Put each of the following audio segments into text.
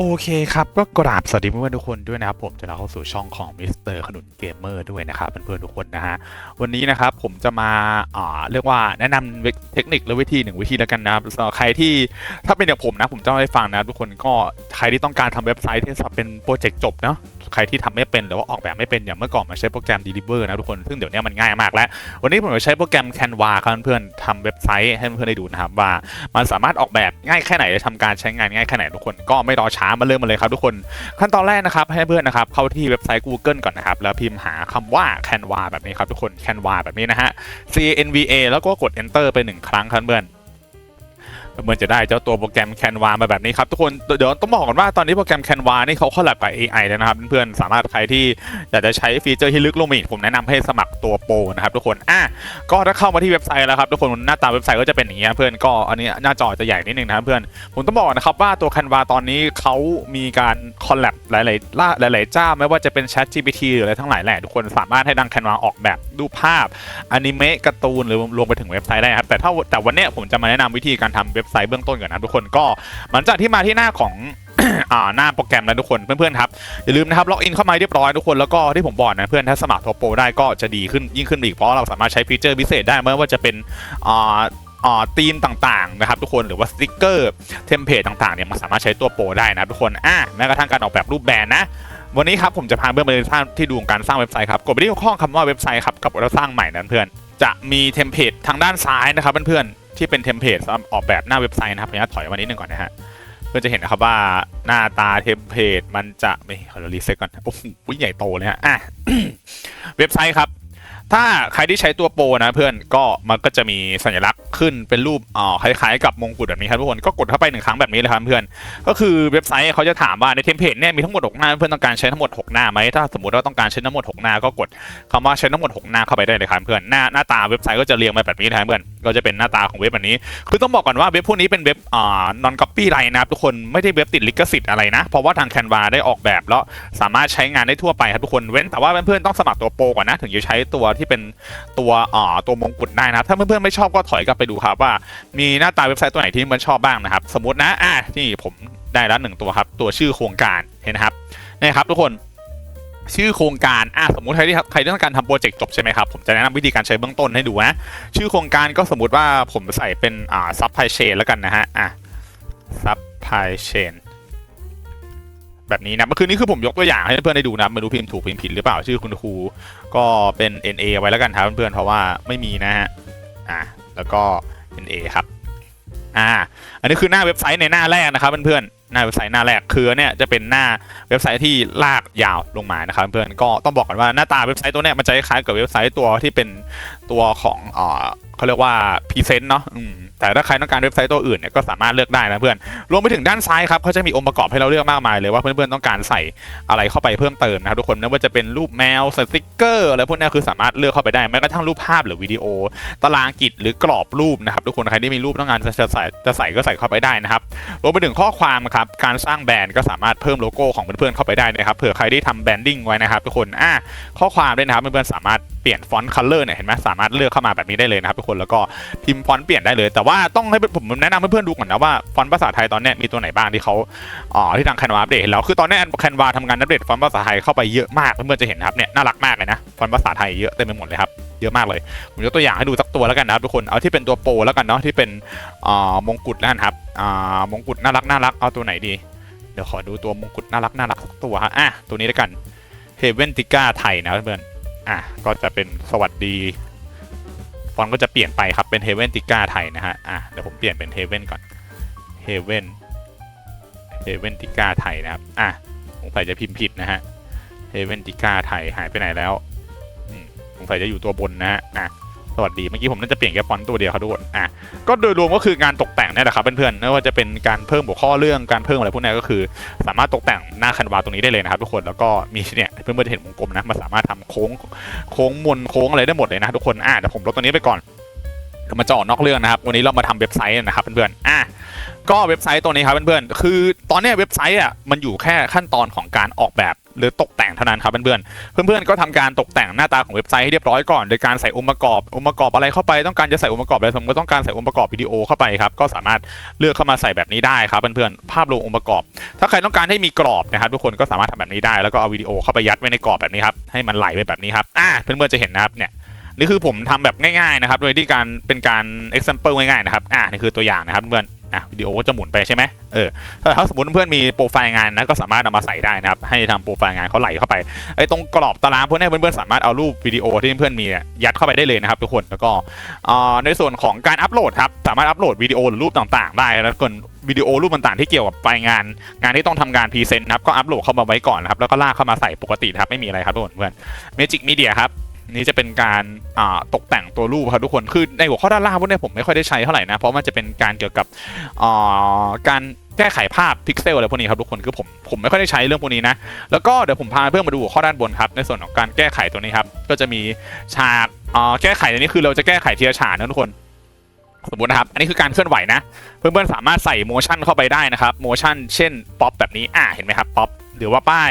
โอเคครับก็กราบสวัสดีเพื่อนๆทุกคนด้วยนะครับผมจะเข้าสู่ช่องของมิสเตอร์ขนุนเกมเมอร์ด้วยนะครับเพื่อนๆทุกคนนะฮะวันนี้นะครับผมจะมาอ่าเรียกว่าแนะนำเทคนิคและวิธีหนึ่งวิธีแล้วกันนะครับสำหรับใครที่ถ้าเป็นอย่างผมนะผมจะเล่าให้ฟังนะทุกคนก็ใครที่ต้องการทำเว็บไซต์ที่จะเป็นโปรเจกต์จบเนาะ ใครที่ทำไม่เป็นหรือว่าออกแบบไม่เป็นอย่างเมื่อก่อนมาใช้โปรแกรม Deliver นะทุกคนซึ่งเดี๋ยวนี้มันง่ายมากแล้ว วันนี้ผมจะใช้โปรแกรม Canva ครับเพื่อนๆทำเว็บไซต์ให้เพื่อนๆได้ดูนะครับว่า มันสามารถออกแบบง่ายแค่ไหนจะทำการใช้งานง่ายแค่ไหนทุกคนก็ไม่รอช้ามาเริ่มมาเลยครับทุกคนขั้นตอนแรกนะครับให้เพื่อนนะครับเข้าที่เว็บไซต์ Google ก่อนนะครับแล้วพิมพ์หาคำว่า Canva แบบนี้ครับทุกคน Canva แบบนี้นะฮะ C N V A แล้วก็กด Enter ไปหนึ่งครั้งครับเพื่อน เหมื่อจะได้เจ้าตัวโปรแกรม Canva มาแบบนี้ครับทุกคนเดี๋ยวต้องบอกก่อนว่าตอนนี้โปรแกรม Canva นี่เขาคอลแลบกับ AI แล้วนะครับเพื่อนๆสามารถใครที่อยากจะใช้ฟีเจอร์ที่ลึกลงไปอีกผมแนะนำให้สมัครตัวโปรนะครับทุกคนอะก็ถ้าเข้ามาที่เว็บไซต์แล้วครับทุกคนหน้าตาเว็บไซต์ก็จะเป็นอย่างนี้เพื่อนก็อันนี้หน้าจอจะใหญ่นิดนึงนะครับเพื่อนผมต้องบอกนะครับว่าตัว Canva ตอนนี้เขามีการคอลแลบหลายๆล่าหลาย ๆ เจ้าไม่ว่าจะเป็น Chat GPT หรืออะไรทั้งหลายแหละทุกคนสามารถให้ดัง Canva ออกแบบรูปภาพอนิเมะการ์ตูนหรือรวมไปถึงเว็บไซต์ได้ครับแต่ถ้าแต่วันนี้ผมจะมาแนะนำวิธีการทำเว็บไซต์เบื้องต้นก่อนนะทุกคนก็หลังจากที่มาที่หน้าของอ่าหน้าโปรแกรมแล้วทุกคนเพื่อนๆครับอย่าลืมนะครับล็อกอินเข้ามาเรียบร้อยทุกคนแล้วก็ที่ผมบอกนะเพื่อนถ้าสมัครโทโปรได้ก็จะดีขึ้นยิ่งขึ้นอีกเพราะเราสามารถใช้ฟีเจอร์พิเศษได้ไม่ว่าจะเป็นอ่าธีมต่างๆนะครับทุกคนหรือว่าสติกเกอร์เทมเพลตต่างๆเนี่ยมันสามารถใช้ตัวโปรได้นะทุกคนอะแม้กระทั่งการออกแบบรูปแบรนด์นะวันนี้ครับผมจะพาเพื่อนไปสร้าที่ดูการสร้างเว็บไซต์ครับกดไปที่ข้อคำว่าเว็บไซต์ครับกับเราสร้างใหม่นั้นเพื่อนจะมีเทมเพลตทางด้านซ้ายนะครับเพื่อนๆ ที่เป็นเทมเพลตสำหรับออกแบบหน้าเว็บไซต์นะครับผมจะถอยมานิดนึงก่อนนะฮะเพื่อจะเห็นนะครับว่าหน้าตาเทมเพลตมันจะไม่ขอรารีเซ็ตก่อนโอ้โหใหญ่โตเลยฮะอะเว็บไซต์ครับ ถ้าใครที่ใช้ตัวโปรนะเพื่อนก็มันก็จะมีสัญลักษณ์ขึ้นเป็นรูปอ่าคล้ายๆกับมงกุฎแบบนี้ครับทุกคนก็กดเข้าไปหนึ่งครั้งแบบนี้เลยครับเพื่อน ก็คือเว็บไซต์เขาจะถามว่าในเทมเพลตเนี่ยมีทั้งหมด6หน้าเพื่อนต้องการใช้ทั้งหมด 6 หน้าไหมถ้าสมมติว่าต้องการใช้ทั้งหมด 6 หน้าก็กดคำว่าใช้ทั้งหมด 6 หน้าเข้าไปได้เลยครับเพื่อนหน้าหน้าตาเว็บไซต์ก็จะเรียงมาแบบนี้นะครับเพื่อนก็จะเป็นหน้าตาของเว็บแบบนี้ คือต้องบอกก่อนว่าเว็บพวกนี้เป็นเว็บอ่า non copy ไรนะครับทุกคนไม่ได้เว็บติดลิขสิทธิ์อะไรนะ เพราะว่าทาง Canva ได้ออกแบบแล้วสามารถใช้งานได้ทั่วไปครับทุกคนเว้นแต่ว่าเพื่อนๆต้องสมัครตัวโปรก่อนนะถึงจะใช้ตัวที่เป็นตัวอ่าตัวมงกุฎได้นะถ้าเพื่อนๆไม่ชอบก็ถอยกลับไปดูครับว่ามีหน้าตาเว็บไซต์ตัวไหนที่เพื่อนชอบบ้างนะครับ สมมตินะอะนี่ผมได้แล้วหนึ่งตัวครับตัวชื่อโครงการเห็นนะครับนี่ครับทุกคนชื่อโครงการ อะ สมมติใครที่ใครต้องการทำโปรเจกต์จบใช่ไหมครับ ผมจะแนะนำวิธีการใช้เบื้องต้นให้ดูนะ ชื่อโครงการก็สมมติว่าผมใส่เป็น อ่าซับไพเชนแล้วกันนะฮะ อะซับไพเชน แบบนี้นะเมื่อคืนนี้คือผมยกตัวอย่างให้เพื่อนๆได้ดูนะไม่รู้พิมพ์ถูกพิมพ์ผิดหรือเปล่าชื่อคุณครูก็เป็น NA ไว้แล้วกันครับเพื่อนๆเพราะว่าไม่มีนะฮะอะแล้วก็ NA ครับอ่าอันนี้คือหน้าเว็บไซต์ในหน้าแรกนะครับเพื่อนๆหน้าเว็บไซต์หน้าแรกคือเนี่ยจะเป็นหน้าเว็บไซต์ที่ลากยาวลงมานะครับเพื่อนก็ต้องบอกกันว่าหน้าตาเว็บไซต์ตัวเนี้ยมันจะคล้ายกับเว็บไซต์ตัวที่เป็นตัวของอ่อ เขาเรียกว่าพรีเซนต์เนาะแต่ถ้าใครต้องการเว็บไซต์ตัวอื่นเนี่ยก็สามารถเลือกได้นะเพื่อนรวมไปถึงด้านซ้ายครับเขาจะมีองค์ประกอบให้เราเลือกมากมายเลยว่าเพื่อนๆต้องการใส่อะไรเข้าไปเพิ่มเติมนะครับทุกคนไม่ว่าจะเป็นรูปแมวสติกเกอร์อะไรพวกนี้คือสามารถเลือกเข้าไปได้แม้กระทั่งรูปภาพหรือวิดีโอ ตารางกิจหรือกรอบรูปนะครับทุกคนใครที่มีรูปต้องการจะใส่จะใส่ก็ใส่เข้าไปได้นะครับรวมไปถึงข้อความครับการสร้างแบรนด์ก็สามารถเพิ่มโลโก้ของเพื่อนๆเข้าไปได้นะครับเผื่อใครที่ทำแบรนดิ้งไว้นะครับทุกคนอะข้อความด้วยนะครับเพื่อนๆสามารถ ปลี่ยนฟอนต์คัลเลอร์เนี่ยเห็นไหมสามารถเลือกเข้ามาแบบนี้ได้เลยนะครับทุกคนแล้วก็พิมพ์ฟอนต์เปลี่ยนได้เลย แต่ว่าต้องให้ผมแนะนำเพื่อนๆดูก่อนนะว่าฟอนต์ภาษาไทยตอนนี้มีตัวไหนบ้างที่เขาอ๋อที่ทางแคนวาอัปเดตแล้วคือตอนนี้แคนวาทำงานอัปเดตฟอนต์ภาษาไทยเข้าไปเยอะมากเพื่อนๆจะเห็นครับเนี่ยน่ารักมากเลยนะฟอนต์ภาษาไทยเยอะเต็มไปหมดเลยครับเยอะมากเลยผมยกตัวอย่างให้ดูสักตัวแล้วกันนะครับทุกคนเอาที่เป็นตัวโปรแล้วกันเนาะที่เป็นอ่ามงกุฎแล้วกันครับอ่ามงกุฎน่ารักน่ารักเอาตัวไหนดีเดี๋ยวขอดูตัวมงกุฎน่ารักน่ารักสักตัวฮะอะตัวนี้แล้วกันเฮเวนติก้าไทยนะเพื่อน อะก็จะเป็นสวัสดีฟอนต์ก็จะเปลี่ยนไปครับเป็นเฮเวนติก้าไทยนะฮะอะเดี๋ยวผมเปลี่ยนเป็นเฮเวนก่อนเฮเวนเฮเวนติก้าไทยนะครับอะสงสัยจะพิมพ์ผิดนะฮะเฮเวนติก้าไทยหายไปไหนแล้วอืมสงสัยจะอยู่ตัวบนนะฮะอะ สวัสดีเมื่อกี้ผมน่าจะเปลี่ยนแค่ฟอนต์ตัวเดียวครับทุกคนอะก็โดยรวมก็คืองานตกแต่งนี่แหละครับเพื่อนๆไม่ว่าจะเป็นการเพิ่มหัวข้อเรื่องการเพิ่มอะไรพวกนี้ก็คือ สามารถตกแต่งหน้าคันวาตรงนี้ได้เลยนะครับทุกคนแล้วก็มีเนี่ยเพื่อนๆจะเห็นวงกลมนะมันสามารถทำโค้งโค้งมนโค้งอะไรได้หมดเลยนะทุกคนอะเดี๋ยวผมลดตัวนี้ไปก่อนมาจาะนอกเรื่องนะครับ วันนี้เรามาทำเว็บไซต์นะครับเพื่อนๆอะก็เว็บไซต์ตัวนี้ครับเพื่อนๆคือตอนนี้เว็บไซต์อะมันอยู่แค่ขั้นตอนของการออกแบบ หรือตกแต่งเท่านั้นครับเพื่อนๆเพื่อนๆก็ทำการตกแต่งหน้าตาของเว็บไซต์ให้เรียบร้อยก่อน โดยการใส่องค์ประกอบองค์ประกอบอะไรเข้าไปต้องการจะใส่องค์ประกอบอะไรสมมติต้องการใส่องค์ประกอบวิดีโอเข้าไปครับก็สามารถเลือกเข้ามาใส่แบบนี้ได้ครับเพื่อนๆภาพรวมองค์ประกอบ ถ้าใครต้องการให้มีกรอบนะครับทุกคนก็สามารถทำแบบนี้ได้แล้วก็เอาวิดีโอเข้าไปยัดไว้ในกรอบแบบนี้ครับให้มันไหลไปแบบนี้ครับอ่าเพื่อนๆจะเห็นนะครับเนี่ยนี่คือผมทำแบบง่ายๆนะครับ โดยที่การเป็นการ example ง่ายๆนะครับ อ่า นี่คือตัวอย่างนะครับเพื่อน อะวิดีโอก็จะหมุนไปใช่ไหมเออถ้าสมมติเพื่อนมีโปรไฟล์งานนะก็สามารถนำมาใส่ได้นะครับ ให้ทำโปรไฟล์งานเขาไหลเข้าไปไอ้ตรงกรอบตารางพวกนี้เพื่อนๆสามารถเอารูปวิดีโอที่เพื่อนๆมียัดเข้าไปได้เลยนะครับทุกคนแล้วก็ในส่วนของการอัปโหลดครับสามารถอัปโหลดวิดีโอหรือรูปต่างๆ ได้แล้วก็วิดีโอรูปต่างๆที่เกี่ยวกับไฟล์งาน งานที่ต้องทำงานพรีเซนต์นะครับก็อัปโหลดเข้ามาไว้ก่อนนะครับแล้วก็ลากเข้ามาใส่ปกตินะครับไม่มีอะไรครับทุกคนเพื่อนเมจิกมีเดียครับ นี่จะเป็นการตกแต่งตัวรูปครับทุกคนคือในหัวข้อด้านล่างพวกนี้ผมไม่ค่อยได้ใช้เท่าไหร่นะเพราะมันจะเป็นการเกี่ยวกับการแก้ไขภาพพิกเซลอะไรพวกนี้ครับทุกคนคือผมผมไม่ค่อยได้ใช้เรื่องพวกนี้นะแล้วก็เดี๋ยวผมพาเพื่อนมาดูข้อด้านบนครับในส่วนของการแก้ไขตัวนี้ครับก็จะมีฉากแก้ไขตัวนี้คือเราจะแก้ไขทีละฉากนะทุกคนสมมตินะครับ อันนี้คือการเคลื่อนไหวนะ เพื่อนๆ สามารถใส่โมชั่นเข้าไปได้นะครับ โมชั่น เช่น ป๊อปแบบนี้ อ่า เห็นไหมครับ ป๊อป หรือว่าป้าย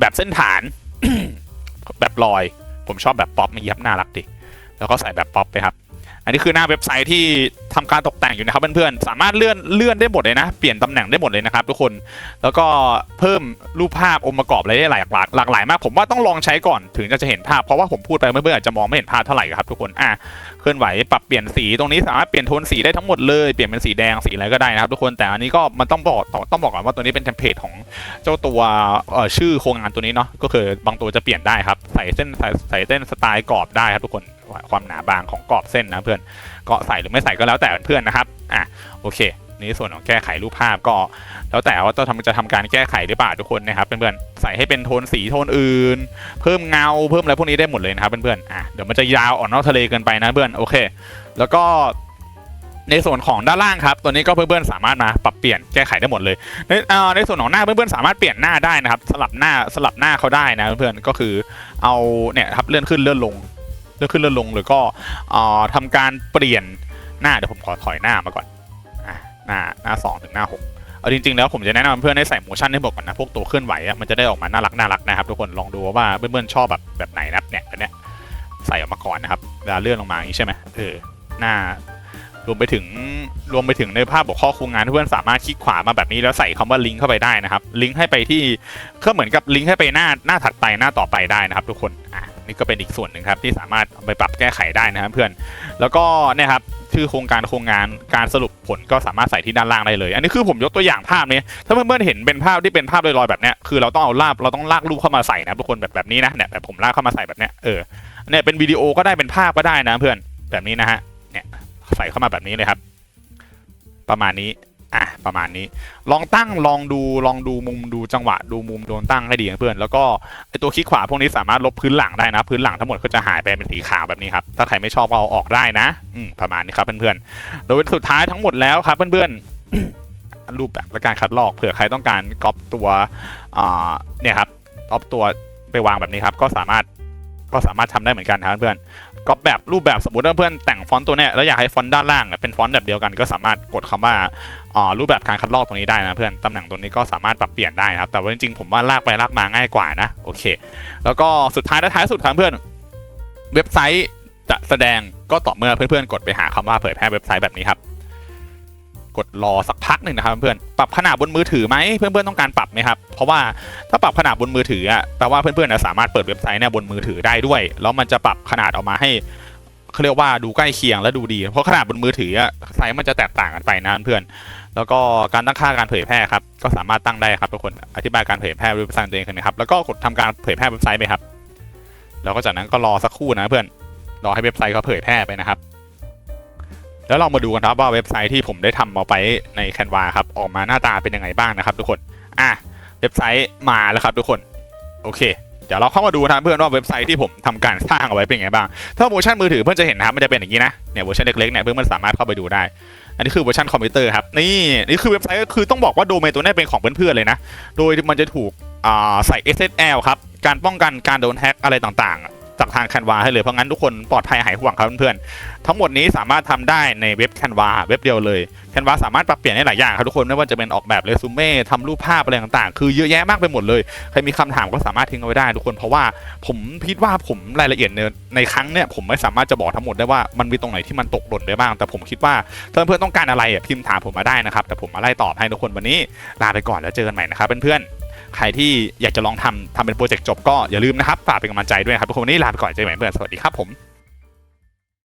แบบเส้นฐาน แบบลอย ผมชอบแบบป๊อปมันยับน่ารักดิแล้วก็ใส่แบบป๊อปไปครับ อันนี้คือหน้าเว็บไซต์ที่ทำการตกแต่งอยู่นะครับเพื่อนๆ สามารถเลื่อนเลื่อนได้หมดเลยนะ เปลี่ยนตำแหน่งได้หมดเลยนะครับทุกคน แล้วก็เพิ่มรูปภาพองค์ประกอบอะไรได้หลายหลากหลากหลายมาก ผมว่าต้องลองใช้ก่อนถึงจะเห็นภาพ เพราะว่าผมพูดไปเมื่อๆอาจจะมองไม่เห็นภาพเท่าไหร่ครับทุกคน อะ เคลื่อนไหวปรับเปลี่ยนสีตรงนี้สามารถเปลี่ยนโทนสีได้ทั้งหมดเลย เปลี่ยนเป็นสีแดงสีอะไรก็ได้นะครับทุกคน แต่อันนี้ก็มันต้องบอกต้องบอกก่อนว่าตัวนี้เป็นเทมเพลตของเจ้าตัวชื่อโครงงานตัวนี้เนาะ ก็คือบางตัวจะเปลี่ยนได้ครับ ใส่เส้นใส่ใส่เส้นสไตล์กรอบได้ครับทุกคน ความหนาบางของกรอบเส้นนะเพื่อนก็ใส่หรือไม่ใส่ก็แล้วแต่เพื่อนนะครับอะโอเคนี่ส่วนของแก้ไขรูปภาพก็ แล้วแต่ว่าจะทำจะทำการแก้ไขหรือเปล่าทุกคนนะครับเพื่อนๆใส่ให้เป็นโทนสีโทนอื่น เพิ่มเงาเพิ่มอะไรพวกนี้ได้หมดเลยนะครับเพื่อนๆอะเดี๋ยวมันจะยาวอ่อนนอกทะเลเกินไปนะเพื่อนโอเค แล้วก็ในส่วนของด้านล่างครับ ตัวนี้ก็เพื่อนๆสามารถมาปรับเปลี่ยนแก้ไขได้หมดเลย ในอ่อในส่วนของหน้าเพื่อนๆสามารถเปลี่ยนหน้าได้นะครับ สลับหน้าสลับหน้าเขาได้นะเพื่อนๆก็คือเอาเนี่ยครับเลื่อนขึ้นเลื่อนลง ลื่อนขึ้นเลื่อนลงหรือก็เอ่อทำการเปลี่ยนหน้าเดี๋ยวผมขอถอยหน้ามาก่อนหน้าหน้าสองถึงหน้าหกเอาจริงๆแล้วผมจะแนะนำเพื่อนให้ใส่โมชั่นให้หมดก่อนนะพวกตัวเคลื่อนไหวอะมันจะได้ออกมาน่ารักน่ารักนะครับทุกคนลองดูว่าเพื่อนๆชอบแบบแบบไหนนะเนี่ยแบบเนี้ยใส่ออกมาก่อนนะครับเวลาเลื่อนลงมาอย่างนี้ใช่ไหมเออหน้ารวมไปถึงรวมไปถึงในภาพบกข้อโครงงานที่เพื่อนสามารถคลิกขวามาแบบนี้แล้วใส่คำว่าลิงก์เข้าไปได้นะครับลิงก์ให้ไปที่ก็เหมือนกับลิงก์ให้ไปหน้าหน้าถัดไปหน้าต่อไปได้นะครับทุกคนอะ นี่ก็เป็นอีกส่วนหนึ่งครับที่สามารถไปปรับแก้ไขได้นะครับเพื่อน แล้วก็เนี่ยครับชื่อโครงการโครงงานการสรุปผลก็สามารถใส่ที่ด้านล่างได้เลย อันนี้คือผมยกตัวอย่างภาพนี้ถ้าเพื่อนๆเห็นเป็นภาพที่เป็นภาพลอยๆแบบเนี้ยคือเราต้องเอาลาบเราต้องลากรูปเข้ามาใส่นะทุกคนแบบแบบนี้นะเนี่ยแบบผมลากเข้ามาใส่แบบเนี้ยเออเนี่ยเป็นวิดีโอก็ได้เป็นภาพก็ได้นะเพื่อนแบบนี้นะฮะเนี่ยใส่เข้ามาแบบนี้เลยครับ ประมาณนี้ อะประมาณนี้ ลองตั้งลองดูลองดูมุมดูจังหวะดูมุมโดนตั้งให้ดีเพื่อน แล้วก็ไอตัวคลิกขวาพวกนี้สามารถลบพื้นหลังได้นะ พื้นหลังทั้งหมดก็จะหายไปเป็นสีขาวแบบนี้ครับ ถ้าใครไม่ชอบก็เอาออกได้นะ อืมประมาณนี้ครับเพื่อนๆโดยสุดท้ายทั้งหมดแล้วครับเพื่อนๆรูปแบบและการคัดลอกเผื่อใครต้องการก๊อปตัวอ่าเนี่ยครับก๊อปตัวไปวางแบบนี้ครับ ก็สามารถก็สามารถทำได้เหมือนกันนะครับเพื่อนก๊อปแบบรูปแบบสมมติว่าเพื่อนแต่งฟอนต์ตัวเนี้ยแล้วอยากให้ฟอนต์ด้านล่างเป็นฟอนต์แบบเดียวกันก็สามารถกดคำว่า อ่ารูปแบบการคัดลอกตรงนี้ได้นะเพื่อนตำแหน่งตรงนี้ก็สามารถปรับเปลี่ยนได้นะครับแต่ว่าจริงๆผมว่าลากไปลากมาง่ายกว่านะโอเค แล้วก็สุดท้ายและท้ายสุดครับเพื่อนเว็บไซต์จะแสดงก็ต่อเมื่อเพื่อนๆกดไปหาคำว่าเผยแพร่เว็บไซต์แบบนี้ครับ กดรอสักพักหนึ่งนะครับเพื่อนปรับขนาดบนมือถือไหมเพื่อนๆต้องการปรับไหมครับเพราะว่าถ้าปรับขนาดบนมือถืออะแปลว่าเพื่อนๆนะสามารถเปิดเว็บไซต์เนี่ยบนมือถือได้ด้วย แล้วมันจะปรับขนาดออกมาให้เขาเรียกว่าดูใกล้เคียงและดูดี เพราะขนาดบนมือถืออะไซส์มันจะแตกต่างกันไปนะเพื่อน แล้วก็การตั้งค่าการเผยแพร่ครับก็สามารถตั้งได้ครับทุกคนอธิบายการเผยแพร่เว็บไซต์ตัวเองกันนะครับแล้วก็กดทำการเผยแพร่เว็บไซต์ไปครับแล้วก็จากนั้นก็รอสักครู่นะเพื่อนรอให้เว็บไซต์เขาเผยแพร่ไปนะครับ แล้วเรามาดูกันครับว่าเว็บไซต์ที่ผมได้ทำเอาไปในแคนวาครับออกมาหน้าตาเป็นยังไงบ้างนะครับ ทุกคนอะเว็บไซต์มาแล้วครับทุกคนโอเคเดี๋ยวเราเข้ามาดูนะเพื่อนว่าเว็บไซต์ที่ผมทำการสร้างเอาไว้เป็นยังไงบ้าง ถ้าเวอร์ชันมือถือเพื่อนจะเห็นนะครับมันจะเป็นอย่างนี้นะเนี่ยเวอร์ชันเล็กๆเนี่ยเพื่อนๆสามารถเข้าไปดูได้ อันนี้คือเวอร์ชันคอมพิวเตอร์ครับนี่นี่คือเว็บไซต์ก็คือต้องบอกว่าโดเมนตัวนี้เป็นของเพื่อนๆเลยนะ โดยมันจะถูกใส่ SSL ครับ การป้องกันการโดนแฮ็กอะไรต่างๆ จากทางแคนวาให้เลยเพราะงั้นทุกคนปลอดภัยหายห่วงครับเพื่อนๆทั้งหมดนี้สามารถทำได้ในเว็บแคนวาเว็บเดียวเลยแคนวาสามารถปรับเปลี่ยนได้หลายอย่างครับทุกคนไม่ว่าจะเป็นออกแบบเรซูเม่ทำรูปภาพอะไรต่างๆ คือเยอะแยะมากไปหมดเลยใครมีคำถามก็สามารถทิ้งเอาไว้ได้ทุกคนเพราะว่าผมคิดว่าผมรายละเอียดในในครั้งเนี่ยผมไม่สามารถจะบอกทั้งหมดได้ว่ามันมีตรงไหนที่มันตกหล่นได้บ้าง แต่ผมคิดว่าถ้าเพื่อนๆต้องการอะไรพิมพ์ถามผมมาได้นะครับแต่ผมมาไล่ตอบให้ทุกคนวันนี้ลาไปก่อนแล้วเจอกันใหม่นะครับเพื่อนๆ ใครที่อยากจะลองทำทำเป็นโปรเจกต์จบก็อย่าลืมนะครับฝากเป็นกำลังใจด้วยครับทุกคนวันนี้ลาไปก่อนเจอกันใหม่เพื่อนสวัสดีครับผม